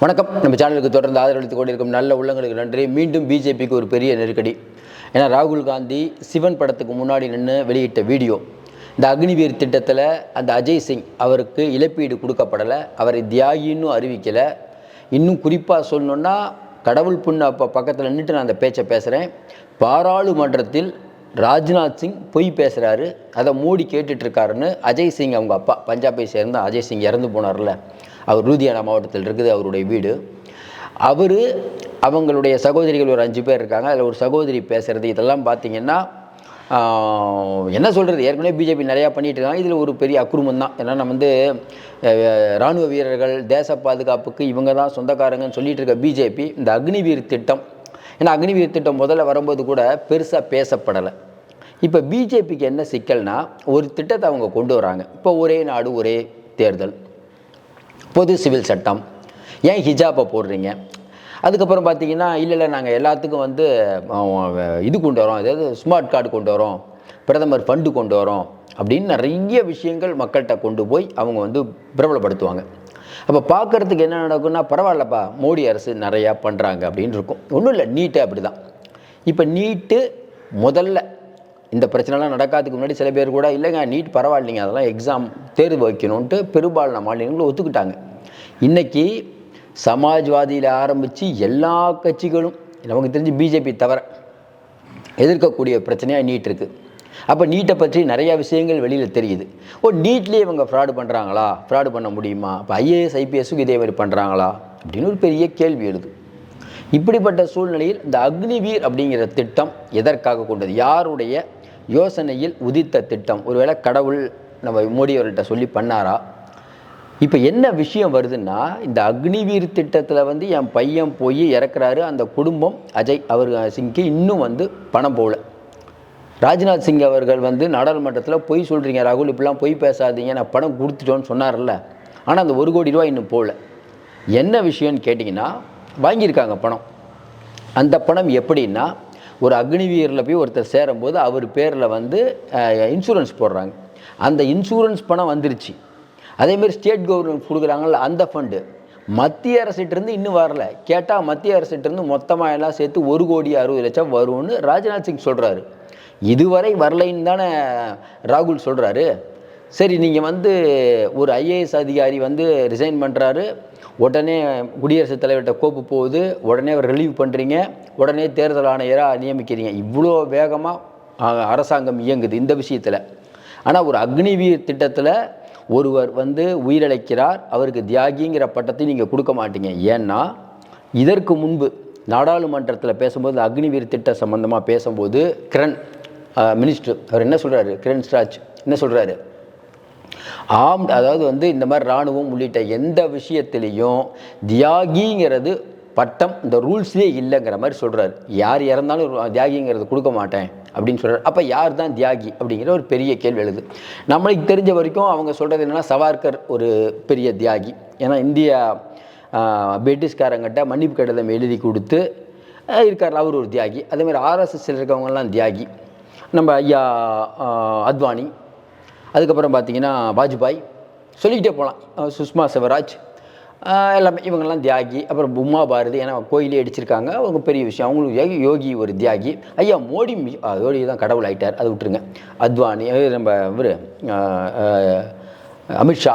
வணக்கம். நம்ம சேனலுக்கு தொடர்ந்து ஆதரவளித்துக் கொண்டிருக்கும் நல்ல உள்ளங்களுக்கு நன்றி. மீண்டும் பிஜேபிக்கு ஒரு பெரிய நெருக்கடி. ஏன்னா ராகுல் காந்தி சிவன் படத்துக்கு முன்னாடி நின்று வெளியிட்ட வீடியோ இந்த அக்னிவீர் திட்டத்தில் அந்த அஜய் சிங் அவருக்கு இழப்பீடு கொடுக்கப்படலை. அவரை தியாகின்னு அறிவிக்கலை. இன்னும் குறிப்பாக சொல்லணுன்னா கடவுள் புண்ணு அப்போ பக்கத்தில் நின்றுட்டு நான் அந்த பேச்சை பேசுகிறேன் பாராளுமன்றத்தில் ராஜ்நாத் சிங் பொய் பேசுகிறாரு அதை மோடி கேட்டுட்ருக்காருன்னு அஜய் சிங் அவங்க அப்பா பஞ்சாபை சேர்ந்த அஜய் சிங் இறந்து போனார்ல. அவர் லூதியானா மாவட்டத்தில் இருக்குது அவருடைய வீடு. அவர் அவங்களுடைய சகோதரிகள் ஒரு அஞ்சு பேர் இருக்காங்க. அதில் ஒரு சகோதரி பேசுகிறது இதெல்லாம் பார்த்தீங்கன்னா என்ன சொல்கிறது ஏற்கனவே பிஜேபி நிறையா பண்ணிகிட்டு இருக்காங்க. இதில் ஒரு பெரிய அக்குருமம் தான். ஏன்னா நம்ம வந்து இராணுவ வீரர்கள் தேச பாதுகாப்புக்கு இவங்க தான் சொந்தக்காரங்கன்னு சொல்லிட்டு இருக்க பிஜேபி இந்த அக்னிவீர் திட்டம் ஏன்னா அக்னிவீர் திட்டம் முதல்ல வரும்போது கூட பெருசாக பேசப்படலை. இப்போ பிஜேபிக்கு என்ன சிக்கல்னா ஒரு திட்டத்தை அவங்க கொண்டு வராங்க. இப்போ ஒரே நாடு ஒரே தேர்தல். பொது சிவில் சட்டம். ஏன் ஹிஜாப்பை போடுறீங்க? அதுக்கப்புறம் பார்த்தீங்கன்னா இல்லை இல்லை நாங்கள் எல்லாத்துக்கும் வந்து இது கொண்டு வரோம். அதாவது ஸ்மார்ட் கார்டு கொண்டு வரோம். பிரதமர் ஃபண்டு கொண்டு வரோம். அப்படின்னு நிறைய விஷயங்கள் மக்கள்கிட்ட கொண்டு போய் அவங்க வந்து பிரபலப்படுத்துவாங்க. அப்போ பார்க்குறதுக்கு என்ன நடக்கும்னா பரவாயில்லப்பா மோடி அரசு நிறையா பண்ணுறாங்க அப்படின்னு இருக்கும். ஒன்றும் இல்லை நீட்டு அப்படி தான் இப்போ நீட்டு முதல்ல. இந்த பிரச்சனைலாம் நடக்காததுக்கு முன்னாடி சில பேர் கூட இல்லைங்க நீட் பரவாயில்லைங்க அதெல்லாம் எக்ஸாம் தேர்வு வைக்கணுன்ட்டு பெரும்பாலான மாநிலங்களும் ஒத்துக்கிட்டாங்க. இன்றைக்கி சமாஜ்வாதியில் ஆரம்பித்து எல்லா கட்சிகளும் நமக்கு தெரிஞ்சு பிஜேபி தவிர எதிர்க்கக்கூடிய பிரச்சனையாக நீட் இருக்குது அப்போ நீட்டை பற்றி நிறையா விஷயங்கள் வெளியில் தெரியுது. ஓ நீட்லேயே இவங்க ஃப்ராடு பண்ணுறாங்களா ஃப்ராடு பண்ண முடியுமா? இப்போ ஐஏஎஸ் ஐபிஎஸ்ஸுக்கு இதே மாதிரி பண்ணுறாங்களா அப்படின்னு ஒரு பெரிய கேள்வி எழுது. இப்படிப்பட்ட சூழ்நிலையில் இந்த அக்னிவீர் அப்படிங்கிற திட்டம் எதற்காக கொண்டது? யாருடைய யோசனையில் உதித்த திட்டம்? ஒருவேளை கடவுள் நம்ம மோடி அவர்கள்ட்ட சொல்லி பண்ணாரா? இப்போ என்ன விஷயம் வருதுன்னா இந்த அக்னிவீர் திட்டத்தில் வந்து என் பையன் போய் இறக்குறாரு அந்த குடும்பம் அஜய் அவர் சிங்க்கு இன்னும் வந்து பணம் போகல ராஜ்நாத் சிங் அவர்கள் வந்து நாடாளுமன்றத்தில் பொய் சொல்கிறீங்க ராகுல் இப்படிலாம் பொய் பேசாதீங்க நான் பணம் கொடுத்துட்டோன்னு சொன்னார்ல ஆனால் அந்த ஒரு கோடி ரூபாய் இன்னும் போகல என்ன விஷயம்னு கேட்டிங்கன்னா வாங்கியிருக்காங்க பணம். அந்த பணம் எப்படின்னா ஒரு அக்னிவீரில் போய் ஒருத்தர் சேரும்போது அவர் பேரில் வந்து இன்சூரன்ஸ் போடுறாங்க. அந்த இன்சூரன்ஸ் பணம் வந்துருச்சு. அதேமாரி ஸ்டேட் கவர்மெண்ட் கொடுக்குறாங்கல்ல அந்த ஃபண்டு மத்திய அரசிட்டிருந்து இன்னும் வரல. கேட்டால் மத்திய அரசிட்டிருந்து மொத்தமாக எல்லாம் சேர்த்து ஒரு கோடி அறுபது லட்சம் வரும்னு ராஜ்நாத் சிங் சொல்கிறாரு இதுவரை வரலைன்னு தானே ராகுல் சொல்கிறாரு சரி நீங்கள் வந்து ஒரு ஐஏஎஸ் அதிகாரி வந்து ரிசைன் பண்ணுறாரு உடனே குடியரசுத் தலைவர்கிட்ட கோப்பு போகுது. உடனே அவர் ரிலீவ் பண்ணுறீங்க உடனே தேர்தல் ஆணையராக நியமிக்கிறீங்க. இவ்வளோ வேகமாக அரசாங்கம் இயங்குது இந்த விஷயத்தில். ஆனால் ஒரு அக்னிவீர் திட்டத்தில் ஒருவர் வந்து உயிரிழக்கிறார் அவருக்கு தியாகிங்கிற பட்டத்தை நீங்கள் கொடுக்க மாட்டீங்க. ஏன்னா இதற்கு முன்பு நாடாளுமன்றத்தில் பேசும்போது அக்னிவீர் திட்ட சம்பந்தமாக பேசும்போது கிரண் மினிஸ்டர் அவர் என்ன சொல்கிறாரு கிரண் ஸ்ராஜ் என்ன சொல்கிறாரு ஆம் அதாவது வந்து இந்த மாதிரி இராணுவம் உள்ளிட்ட எந்த விஷயத்திலையும் தியாகிங்கிறது பட்டம் இந்த ரூல்ஸ்லேயே இல்லைங்கிற மாதிரி சொல்கிறாரு யார் இறந்தாலும் தியாகிங்கிறத தியாகிங்கிறது கொடுக்க மாட்டேன் அப்படின்னு சொல்கிறார் அப்போ யார் தான் தியாகி அப்படிங்கிற ஒரு பெரிய கேள்வி எழுது. நம்மளுக்கு தெரிஞ்ச வரைக்கும் அவங்க சொல்கிறது என்னென்னா சவார்கர் ஒரு பெரிய தியாகி. ஏன்னா இந்தியா பிரிட்டிஷ்காரங்கிட்ட மன்னிப்பு கடிதம் எழுதி கொடுத்து இருக்கார் அவர் ஒரு தியாகி. அதேமாதிரி ஆர்எஸ்எஸ்ல இருக்கவங்கலாம் தியாகி. நம்ம ஐயா அத்வானி. அதுக்கப்புறம் பார்த்தீங்கன்னா வாஜ்பாய். சொல்லிக்கிட்டே போகலாம் சுஷ்மா சிவராஜ் எல்லாமே இவங்கெல்லாம் தியாகி அப்புறம் உமா பாரதி ஏன்னா கோயிலே அடிச்சிருக்காங்க. அவங்க பெரிய விஷயம். அவங்களுக்கு தியாகி யோகி ஒரு தியாகி. ஐயா மோடி மி- மோடி தான் கடவுள் ஆகிட்டார் அதை விட்டுருங்க. அத்வானி அது நம்ம இவர் அமித்ஷா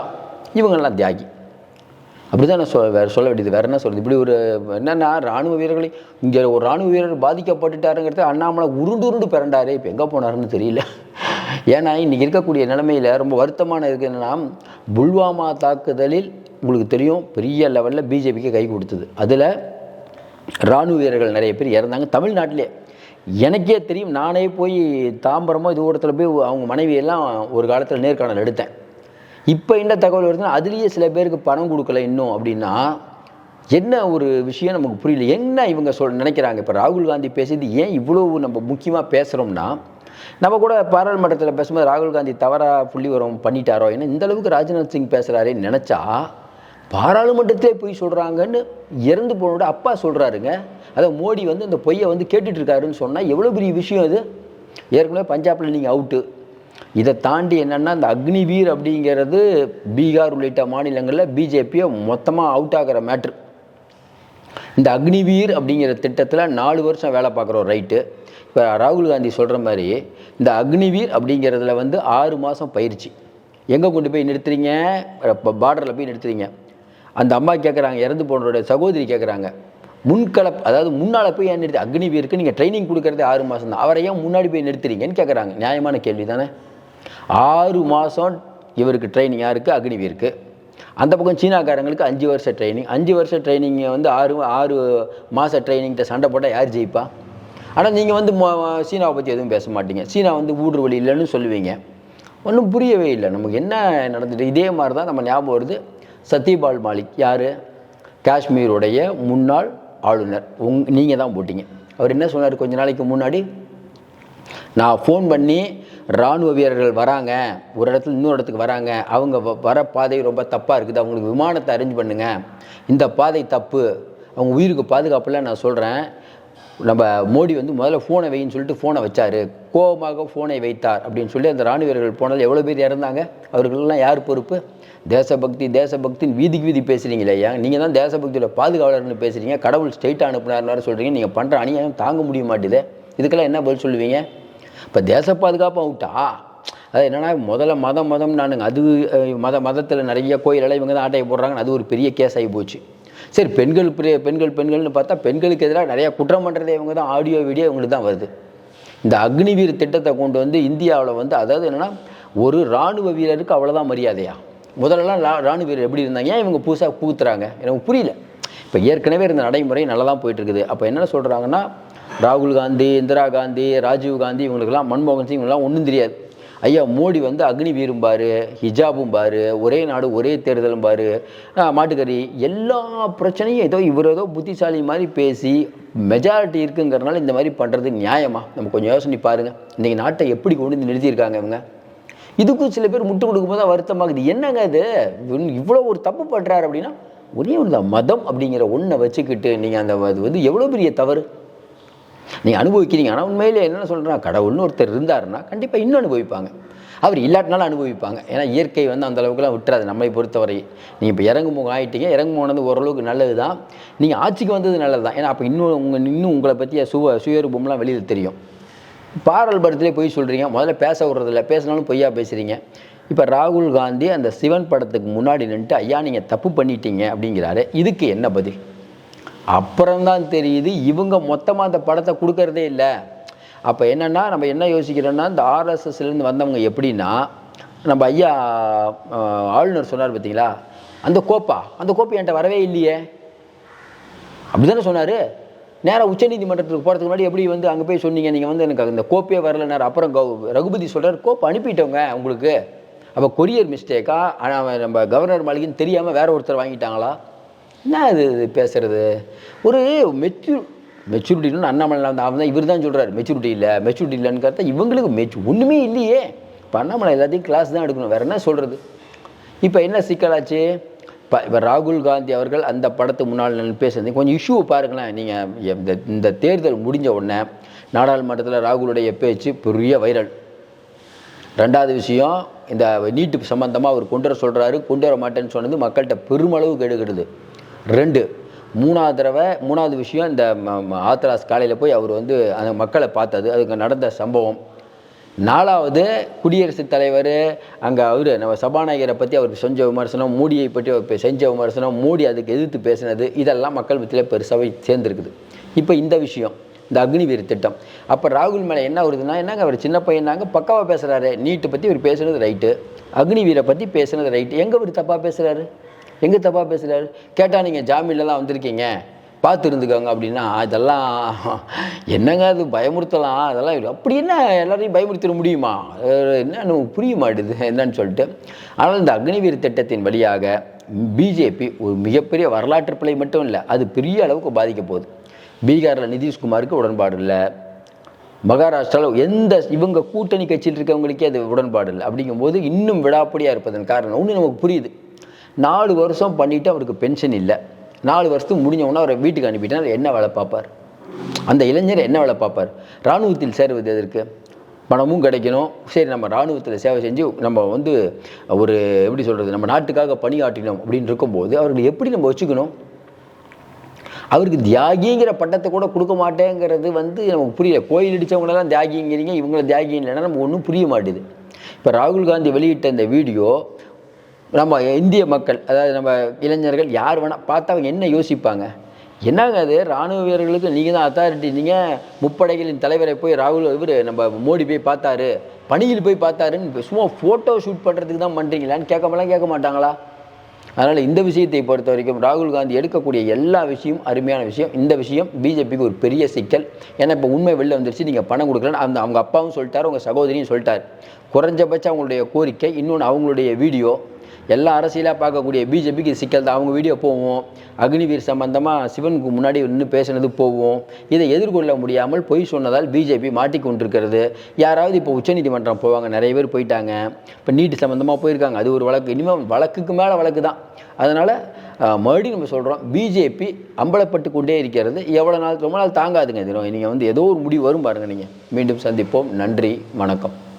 இவங்கெல்லாம் தியாகி. அப்படி தான் நான் சொல் வேறு சொல்ல வேண்டியது. வேறு என்ன சொல்கிறது இப்படி ஒரு என்னென்னா ராணுவ வீரர்களை இங்கே ஒரு ராணுவ வீரர் பாதிக்கப்பட்டுட்டாருங்கிறது அண்ணாமலை உருண்டு உருண்டு பிறண்டாரு இப்போ எங்கே போனாருன்னு தெரியல. ஏன்னா இன்றைக்கி இருக்கக்கூடிய நிலைமையில் ரொம்ப வருத்தமான இருக்குது என்னென்னா புல்வாமா தாக்குதலில் உங்களுக்கு தெரியும் பெரிய லெவலில் பிஜேபிக்கு கை கொடுத்தது. அதில் இராணுவ வீரர்கள் நிறைய பேர் இறந்தாங்க. தமிழ்நாட்டிலே எனக்கே தெரியும் நானே போய் தாம்பரமோ இது ஓரத்தில் போய் அவங்க மனைவியெல்லாம் ஒரு காலத்தில் நேர்காணல் எடுத்தேன். இப்போ என்ன தகவல் வருதுன்னா அதுலேயே சில பேருக்கு பணம் கொடுக்கல இன்னும் அப்படின்னா என்ன ஒரு விஷயம் நமக்கு புரியல. என்ன இவங்க சொல் நினைக்கிறாங்க? இப்போ ராகுல் காந்தி பேசியது ஏன் இவ்வளோ நம்ம முக்கியமாக பேசுகிறோம்னா நம்ம கூட பாராளுமன்றத்தில் பேசும்போது ராகுல் காந்தி தவறாக புள்ளி வரும் பண்ணிட்டாரோ ஏன்னா இந்த அளவுக்கு ராஜ்நாத் சிங் பேசுகிறாரேன்னு நினச்சா பாராளுமன்றத்திலே போய் சொல்கிறாங்கன்னு இறந்து போனோட அப்பா சொல்கிறாருங்க அதை மோடி வந்து இந்த பொய்யை வந்து கேட்டுட்ருக்காருன்னு சொன்னால் எவ்வளோ பெரிய விஷயம் அது ஏற்கனவே பஞ்சாபில் நீங்கள் அவுட்டு. இதை தாண்டி என்னென்னா இந்த அக்னிவீர் அப்படிங்கிறது பீகார் உள்ளிட்ட மாநிலங்களில் பிஜேபியை மொத்தமாக அவுட் ஆகிற மேட்ரு. இந்த அக்னிவீர் அப்படிங்கிற திட்டத்தில் நாலு வருஷம் வேலை பார்க்குறோம் ரைட்டு. இப்போ ராகுல் காந்தி சொல்கிற மாதிரி இந்த அக்னிவீர் அப்படிங்கிறதுல வந்து ஆறு மாதம் பயிற்சி. எங்கே கொண்டு போய் நிறுத்துறீங்க? பார்டரில் போய் நிறுத்துறீங்க. அந்த அம்மா கேட்குறாங்க இறந்து போனவருடைய சகோதரி கேட்குறாங்க முன்களப் அதாவது முன்னால் போய் ஏன் நிறுத்தி அக்னிவீருக்கு நீங்கள் ட்ரைனிங் கொடுக்குறதே ஆறு மாதம் தான் அவரை ஏன் முன்னாடி போய் நிறுத்துறீங்கன்னு கேட்குறாங்க நியாயமான கேள்வி தானே? ஆறு மாதம் இவருக்கு ட்ரைனிங் யாருக்கு? அக்னிவீருக்கு அந்த பக்கம் சீனாக்காரங்களுக்கு அஞ்சு வருஷம் ட்ரைனிங் அஞ்சு வருஷம் ட்ரைனிங்கை வந்து ஆறு ஆறு மாத ட்ரைனிங்கிட்ட சண்டை போட்டால் யார் ஜெயிப்பா? ஆனால் நீங்கள் வந்து சீனாவை பற்றி எதுவும் பேச மாட்டீங்க. சீனா வந்து ஊடுரு வழி இல்லைன்னு சொல்லுவீங்க. ஒன்றும் புரியவே இல்லை. நமக்கு என்ன நடந்துட்டு இதே மாதிரி தான் நம்ம ஞாபகம் வருது. சத்யபால் மாலிக் யார்? காஷ்மீருடைய முன்னாள் ஆளுநர். உங் நீங்கள் தான் போட்டீங்க. அவர் என்ன சொன்னார் கொஞ்ச நாளைக்கு முன்னாடி? நான் ஃபோன் பண்ணி இராணுவ வீரர்கள் வராங்க ஒரு இடத்துல இன்னொரு இடத்துக்கு வராங்க அவங்க வ- வர பாதை ரொம்ப தப்பாக இருக்குது அவங்களுக்கு விமானத்தை அரேஞ்ச் பண்ணுங்கள் இந்த பாதை தப்பு. அவங்க உயிருக்கு பாதுகாப்பெல்லாம் நான் சொல்கிறேன் நம்ம மோடி வந்து முதல்ல ஃபோனை வைன்னு சொல்லிட்டு ஃபோனை வச்சார். கோபமாக ஃபோனை வைத்தார் அப்படின்னு சொல்லி அந்த இராணுவ வீரர்கள் போனதில் எவ்வளோ பேர் இறந்தாங்க? அவர்களெல்லாம் யார் பொறுப்பு? தேசபக்தி தேசபக்தின்னு வீதிக்கு வீதி பேசுகிறீங்க இல்லையா நீங்கள் தான் தேசபக்தியோட பாதுகாவலர்னு பேசுகிறீங்க கடவுள் ஸ்ட்ரெயிட்டாக அனுப்புனார்னு சொல்கிறீங்க நீங்கள் பண்ணுற அநியாயம் தாங்க முடிய மாட்டேது. இதுக்கெல்லாம் என்ன பதில் சொல்லுவீங்க? இப்போ தேச பாதுகாப்பு அவுட்டா அது என்னென்னா முதல்ல மதம் மதம் நானுங்க. அது மத மதத்தில் நிறைய கோயிலெல்லாம் இவங்க தான் ஆட்டையை போடுறாங்கன்னு அது ஒரு பெரிய கேஸ் ஆகி போச்சு. சரி பெண்கள் பெரிய பெண்கள் பெண்கள்னு பார்த்தா பெண்களுக்கு எதிராக நிறையா குற்றம் பண்ணுறதே இவங்க தான். ஆடியோ வீடியோ இவங்களுக்கு தான் வருது. இந்த அக்னிவீர் திட்டத்தை கொண்டு வந்து இந்தியாவில் வந்து அதாவது என்னென்னா ஒரு இராணுவ வீரருக்கு அவ்வளோதான் மரியாதையா? முதல்லலாம் ரா ராணுவ வீரர் எப்படி இருந்தாங்க? ஏன் இவங்க புதுசாக புகுத்துறாங்க? எனக்கு புரியல. இப்போ ஏற்கனவே இருந்த நடைமுறை நல்லா தான் போயிட்டுருக்குது. அப்போ என்ன சொல்கிறாங்கன்னா ராகுல் காந்தி இந்திரா காந்தி ராஜீவ் காந்தி இவங்களுக்கெல்லாம் மன்மோகன் சிங் இவங்களாம் ஒன்றும் தெரியாது. ஐயா மோடி வந்து அக்னி வீரும் பாரு ஹிஜாபும் பாரு ஒரே நாடு ஒரே தேர்தலும் பாரு மாட்டுக்கறி எல்லா பிரச்சனையும் ஏதோ இவர் ஏதோ புத்திசாலி மாதிரி பேசி மெஜாரிட்டி இருக்குங்கிறனால இந்த மாதிரி பண்ணுறது நியாயமா? நம்ம கொஞ்சம் யோசனை பாருங்கள் இன்றைக்கி நாட்டை எப்படி கொண்டு வந்து நிறுத்தியிருக்காங்க இவங்க? இதுக்கும் சில பேர் முட்டு கொடுக்கும்போது தான் வருத்தமாகுது. என்னங்க இது? இவ்வளோ ஒரு தப்பு பண்ணுறாரு அப்படின்னா ஒரே ஒன்று மதம் அப்படிங்கிற ஒன்றை வச்சுக்கிட்டு நீங்கள் அந்த அது வந்து எவ்வளோ பெரிய தவறு? நீங்கள் அனுபவிக்கிறீங்க. ஆனால் உண்மையில் என்ன சொல்கிறேன் கடவுள்னு ஒருத்தர் இருந்தாருன்னா கண்டிப்பாக இன்னும் அனுபவிப்பாங்க. அவர் இல்லாட்டினாலும் அனுபவிப்பாங்க. ஏன்னா இயற்கை வந்து அந்த அளவுக்குலாம் விட்டுறாது நம்மளை பொறுத்தவரை. நீங்கள் இப்போ இறங்கும் போக ஆகிட்டீங்க இறங்கு போனது ஓரளவுக்கு நல்லது தான் நீங்கள் ஆட்சிக்கு வந்தது நல்லது தான் ஏன்னா அப்போ இன்னும் உங்கள் இன்னும் உங்களை பற்றிய சுவ சுயரூபம்லாம் வெளியில் தெரியும். பாரல் படத்திலே போய் சொல்கிறீங்க முதல்ல பேச விட்றதில்ல. பேசினாலும் பொய்யா பேசுகிறீங்க இப்போ ராகுல் காந்தி அந்த சிவன் படத்துக்கு முன்னாடி நின்றுட்டு ஐயா நீங்கள் தப்பு பண்ணிட்டீங்க அப்படிங்கிறாரு. இதுக்கு என்ன பதில்? அப்புறம்தான் தெரியுது இவங்க மொத்தமாக அந்த படத்தை கொடுக்கறதே இல்லை. அப்போ என்னென்னா நம்ம என்ன யோசிக்கிறோன்னா இந்த ஆர்எஸ்எஸ்லேருந்து வந்தவங்க எப்படின்னா நம்ம ஐயா ஆளுநர் சொன்னார் பார்த்தீங்களா அந்த கோப்பா அந்த கோப்பை என்கிட்ட வரவே இல்லையே. அப்படி தானே சொன்னார்? நேராக உச்சநீதிமன்றத்துக்கு போகிறதுக்கு முன்னாடி எப்படி வந்து அங்கே போய் சொன்னீங்க? நீங்கள் வந்து எனக்கு அந்த கோப்பே நேரம் அப்புறம் கௌ ரகுபதி சொல்கிறார் கோப்பை அனுப்பிட்டோங்க உங்களுக்கு. அப்போ கொரியர் மிஸ்டேக்கா ஆனால் நம்ம கவர்னர் மாளிகைன்னு தெரியாமல் வேற ஒருத்தர் வாங்கிட்டாங்களா? என்ன இது இது பேசுறது? ஒரு மெச்சூர் மெச்சூரிட்டின்னு அண்ணாமலை அவன் தான் இவர் தான் சொல்கிறார் மெச்சூரிட்டி இல்லை மெச்சூரிட்டி இல்லைன்னு கருத்தா இவங்களுக்கு மெச்சு ஒன்றுமே இல்லையே. இப்போ அண்ணாமலை எல்லாத்தையும் கிளாஸ் தான் எடுக்கணும். வேறு என்ன சொல்கிறது இப்போ என்ன சிக்கலாச்சு? இப்போ இப்போ ராகுல் காந்தி அவர்கள் அந்த படத்துக்கு முன்னால் நான் பேசுறது. கொஞ்சம் இஷ்யூவை பாருங்களேன். நீங்கள் இந்த இந்த தேர்தல் முடிஞ்ச உடனே நாடாளுமன்றத்தில் ராகுலுடைய பேச்சு பெரிய வைரல் ரெண்டாவது விஷயம் இந்த நீட்டு சம்பந்தமாக அவர் கொண்டு வர சொல்கிறாரு கொண்டு வர மாட்டேன்னு சொன்னது மக்கள்கிட்ட பெருமளவு கெடுக்கிறது ரெண்டு மூணாவது தடவை மூணாவது விஷயம் இந்த ம- ஆத்ராஸ் காலையில் போய் அவர் வந்து அந்த மக்களை பார்த்தது அதுக்கு நடந்த சம்பவம். நாலாவது குடியரசுத் தலைவர் அங்கே அவர் நம்ம சபாநாயகரை பற்றி அவருக்கு செஞ்ச விமர்சனம் மோடியை பற்றி அவர் செஞ்ச விமர்சனம் மோடி அதுக்கு எதிர்த்து பேசினது இதெல்லாம் மக்கள் மத்தியில் பெருசாகவே சேர்ந்துருக்குது. இப்போ இந்த விஷயம் இந்த அக்னிவீர் திட்டம். அப்போ ராகுல் மேலே என்ன வருதுன்னா என்னங்க அவர் சின்ன பையனாங்க பக்காவாக பேசுகிறாரு நீட்டை பற்றி இவர் பேசுனது ரைட்டு. அக்னிவீரை பற்றி பேசுனது ரைட்டு. எங்கே இவர் தப்பாக பேசுகிறாரு எங்கே தப்பாக பேசுகிறாரு கேட்டால் நீங்கள் ஜாமீன்லலாம் வந்திருக்கீங்க. பார்த்து இருந்துக்கோங்க அப்படின்னா இதெல்லாம் என்னங்க அது? பயமுறுத்தலாம். அதெல்லாம் அப்படி என்ன? எல்லாரையும் பயமுறுத்திட முடியுமா? என்ன? நமக்கு புரிய மாட்டுது என்னன்னு சொல்லிட்டு. ஆனால் இந்த அக்னிவீர் திட்டத்தின் வழியாக பிஜேபி ஒரு மிகப்பெரிய வரலாற்று பிழை மட்டும் இல்லை அது பெரிய அளவுக்கு பாதிக்க போகுது. பீகாரில் நிதிஷ்குமாருக்கு உடன்பாடு இல்லை. மகாராஷ்டிராவில் எந்த இவங்க கூட்டணி கட்சியில் இருக்கவங்களுக்கே அது உடன்பாடு இல்லை. அப்படிங்கும்போது இன்னும் விடாப்படியாக இருப்பதன் காரணம் ஒன்று நமக்கு புரியுது. நாலு வருஷம் பண்ணிவிட்டு அவருக்கு பென்ஷன் இல்லை. நாலு வருஷத்துக்கு முடிஞ்ச உடனே அவரை வீட்டுக்கு அனுப்பிட்டார். என்ன வேலை பார்ப்பார்? அந்த இளைஞர் என்ன வேலை பார்ப்பார்? இராணுவத்தில் சேருவது எதற்கு? பணமும் கிடைக்கணும். சரி நம்ம இராணுவத்தில் சேவை செஞ்சு நம்ம வந்து ஒரு எப்படி சொல்கிறது நம்ம நாட்டுக்காக பணியாற்றினோம் அப்படின்னு இருக்கும்போது அவர்களை எப்படி நம்ம வச்சுக்கணும்? அவருக்கு தியாகிங்கிற பட்டத்தை கூட கொடுக்க மாட்டேங்கிறது வந்து நமக்கு புரியல. கோயில் அடித்தவங்களெல்லாம் தியாகிங்கிறீங்க இவங்கள தியாகி இல்லைன்னா நம்ம ஒன்றும் புரிய மாட்டேது. இப்போ ராகுல் காந்தி வெளியிட்ட இந்த வீடியோ நம்ம இந்திய மக்கள் அதாவது நம்ம இளைஞர்கள் யார் வேணால் பார்த்தா அவங்க என்ன யோசிப்பாங்க? என்னங்க அது? ராணுவ வீரர்களுக்கு நீங்கள் தான் அத்தாரிட்டி நீங்கள் முப்படைகளின் தலைவரை போய் ராகுல் இவர் நம்ம மோடி போய் பார்த்தாரு பணியில் போய் பார்த்தாருன்னு சும்மா ஃபோட்டோ ஷூட் பண்ணுறதுக்கு தான் பண்ணுறீங்களான்னு கேட்காமலாம் கேட்க மாட்டாங்களா? அதனால் இந்த விஷயத்தை பொறுத்த வரைக்கும் ராகுல் காந்தி எடுக்கக்கூடிய எல்லா விஷயமும் அருமையான விஷயம். இந்த விஷயம் பிஜேபிக்கு ஒரு பெரிய சிக்கல். ஏன்னா இப்போ உண்மை வெளில வந்துருச்சு நீங்கள் பணம் கொடுக்கலன்னு அந்த அவங்க அப்பாவும் சொல்லிட்டார் உங்கள் சகோதரியும் சொல்லிட்டார். குறைஞ்சபட்சம் அவங்களுடைய கோரிக்கை இன்னொன்று அவங்களுடைய வீடியோ எல்லா அரசியலாக பார்க்கக்கூடிய பிஜேபிக்கு சிக்கல் தான். அவங்க வீடியோ போவோம். அக்னிவீர் சம்பந்தமாக சிவனுக்கு முன்னாடி நின்று பேசினது போவோம். இதை எதிர்கொள்ள முடியாமல் பொய் சொன்னதால் பிஜேபி மாட்டிக்கொண்டிருக்கிறது. யாராவது இப்போ உச்சநீதிமன்றம் போவாங்க. நிறைய பேர் போயிட்டாங்க. இப்போ நீட் சம்மந்தமாக போயிருக்காங்க. அது ஒரு வழக்கு. இனிமேல் வழக்குக்கு மேலே வழக்கு தான். அதனால் மறுபடியும் நம்ம சொல்கிறோம் பிஜேபி அம்பலப்பட்டு கொண்டே இருக்கிறது. எவ்வளோ நாள் ரொம்ப நாள் தாங்காதுங்க. தினம் நீங்கள் வந்து ஏதோ ஒரு முடிவு வரும் பாருங்கள் நீங்கள் மீண்டும் சந்திப்போம். நன்றி. வணக்கம்.